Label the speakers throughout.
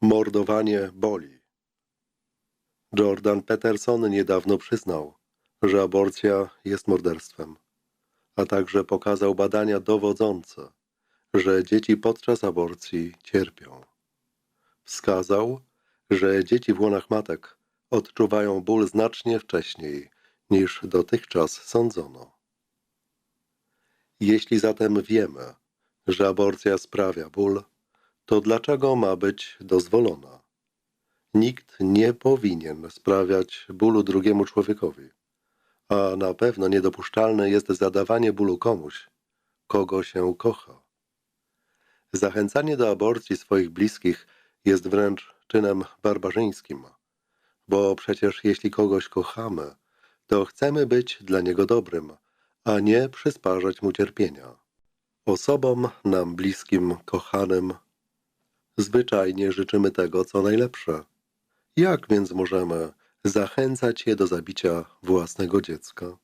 Speaker 1: Mordowanie boli. Jordan Peterson niedawno przyznał, że aborcja jest morderstwem, a także pokazał badania dowodzące, że dzieci podczas aborcji cierpią. Wskazał, że dzieci w łonach matek odczuwają ból znacznie wcześniej niż dotychczas sądzono. Jeśli zatem wiemy, że aborcja sprawia ból, to dlaczego ma być dozwolona? Nikt nie powinien sprawiać bólu drugiemu człowiekowi, a na pewno niedopuszczalne jest zadawanie bólu komuś, kogo się kocha. Zachęcanie do aborcji swoich bliskich jest wręcz czynem barbarzyńskim, bo przecież jeśli kogoś kochamy, to chcemy być dla niego dobrym, a nie przysparzać mu cierpienia. Osobom nam bliskim, kochanym, zwyczajnie życzymy tego, co najlepsze. Jak więc możemy zachęcać je do zabicia własnego dziecka?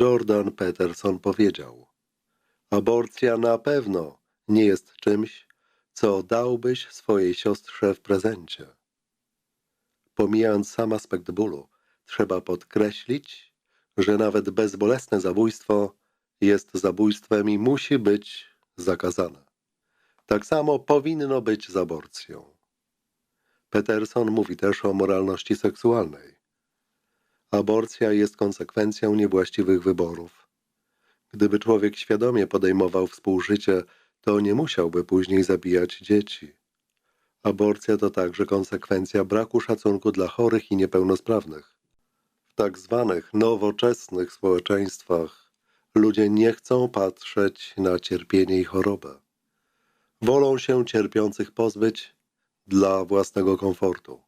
Speaker 1: Jordan Peterson powiedział: Aborcja na pewno nie jest czymś, co dałbyś swojej siostrze w prezencie. Pomijając sam aspekt bólu, trzeba podkreślić, że nawet bezbolesne zabójstwo jest zabójstwem i musi być zakazane. Tak samo powinno być z aborcją. Peterson mówi też o moralności seksualnej. Aborcja jest konsekwencją niewłaściwych wyborów. Gdyby człowiek świadomie podejmował współżycie, to nie musiałby później zabijać dzieci. Aborcja to także konsekwencja braku szacunku dla chorych i niepełnosprawnych. W tak zwanych nowoczesnych społeczeństwach ludzie nie chcą patrzeć na cierpienie i chorobę. Wolą się cierpiących pozbyć dla własnego komfortu.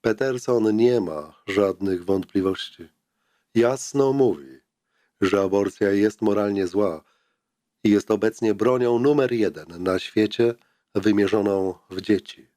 Speaker 1: Peterson nie ma żadnych wątpliwości. Jasno mówi, że aborcja jest moralnie zła i jest obecnie bronią numer jeden na świecie wymierzoną w dzieci.